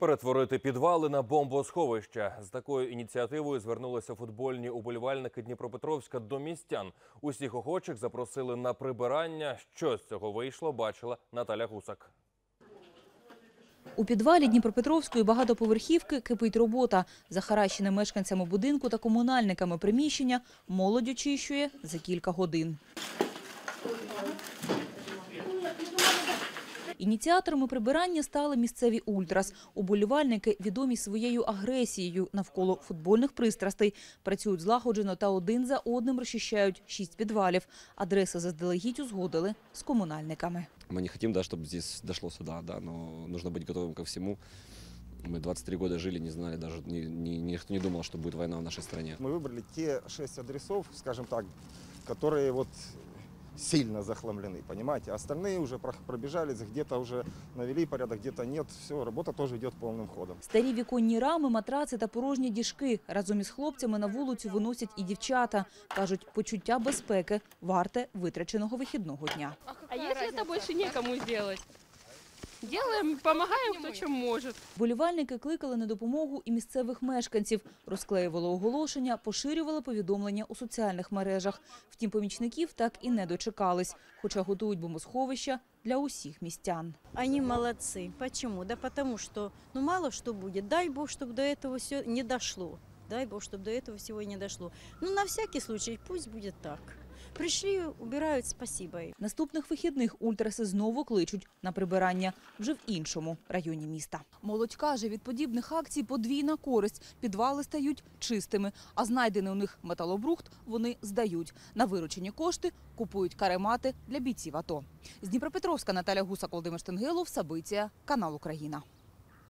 Перетворити підвали на бомбосховища з такою ініціативою звернулися футбольні уболівальники Дніпропетровська до містян. Усіх охочих запросили на прибирання. Що з цього вийшло, бачила Наталя Гусак. У підвалі Дніпропетровської багатоповерхівки кипить робота. Захаращене мешканцями будинку та комунальниками приміщення молодь очищує за кілька годин. Ініціаторами прибирання стали місцеві ультрас. Уболівальники, відомі своєю агресією навколо футбольних пристрастей, працюють злагоджено та один за одним розчищають шість підвалів. Адреси заздалегідь узгодили з комунальниками. Мы не хотим, да, чтобы здесь дошло сюда, да, но нужно быть готовым ко всему. Мы 23 года жили, не знали, даже ни- ни- никто не думал, что будет война в нашей стране. Мы выбрали те шесть адресов, скажем так, которые вот сильно захламлены, понимаете? Остальные уже про- пробежались, где-то уже навели порядок, где-то нет. Все, работа тоже идет полным ходом. Старі віконні рами, матраци та порожні діжки. Разом із хлопцями на вулицю виносять і дівчата. Кажуть, почуття безпеки варте витраченого вихідного дня. А если это больше некому сделать? Делаем, помогаем, кто чем может. Болівальники кликали на допомогу і місцевих мешканців, розклеювали оголошення, поширювали повідомлення у соціальних мережах. Втім, помічників так і не дочекались, хоча готують бомбосховища для усіх містян. Они молодцы. Почему? Да потому что, ну мало что будет. Дай Бог, чтобы до этого все не дошло. Дай Бог, чтобы до этого всего и не дошло. Ну, на всякий случай, пусть будет так. Пришли, убирают, спасибо. Наступних вихідних ультраси знову кличуть на прибирання вже в іншому районі міста. Молодь каже, від подібних акцій подвійна користь. Підвали стають чистими, а знайдений у них металобрухт вони здають. На виручені кошти купують каремати для бійців АТО. З Дніпропетровська Наталя Гусак, Володимир Штенгелов, Сабиція, канал Україна.